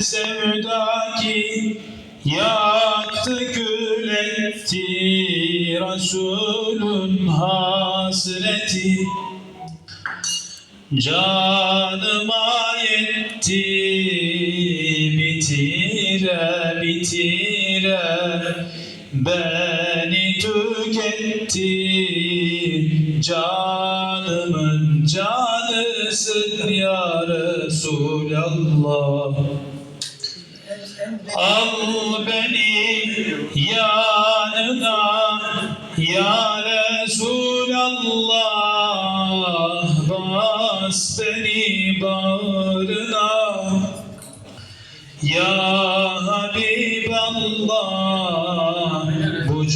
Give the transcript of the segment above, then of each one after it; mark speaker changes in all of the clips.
Speaker 1: sevda ki yaktı kül etti. Resulün hasreti Canıma yetti. Bitire bitire Beni tüketti. Canımın canısın ya Resulallah Al beni yanına ya Resulallah Bas beni bağrına. Ya Habiballah Bu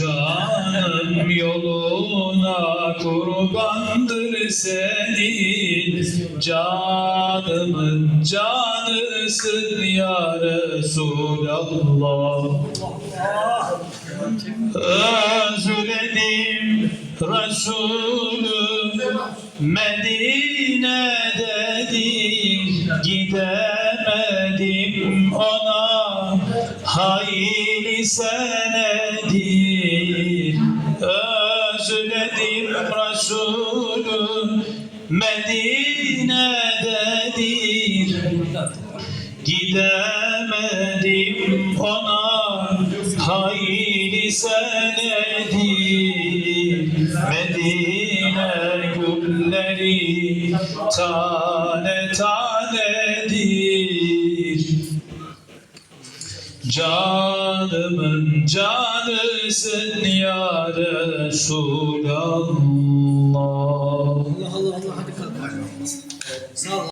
Speaker 1: canım yoluna kurbandır senin. Canımın canısın ya Resulallah. Özledim Resulü Medine'dedir. Gidemedim ona Hayli senedir Özledim Resulü Medine'dedir Gidemedim ona hayli senedir Medine gülleri tane tanedir Canımın canısın ya Resulallah
Speaker 2: Allah Allah Allah hadi kalk. Sağ ol.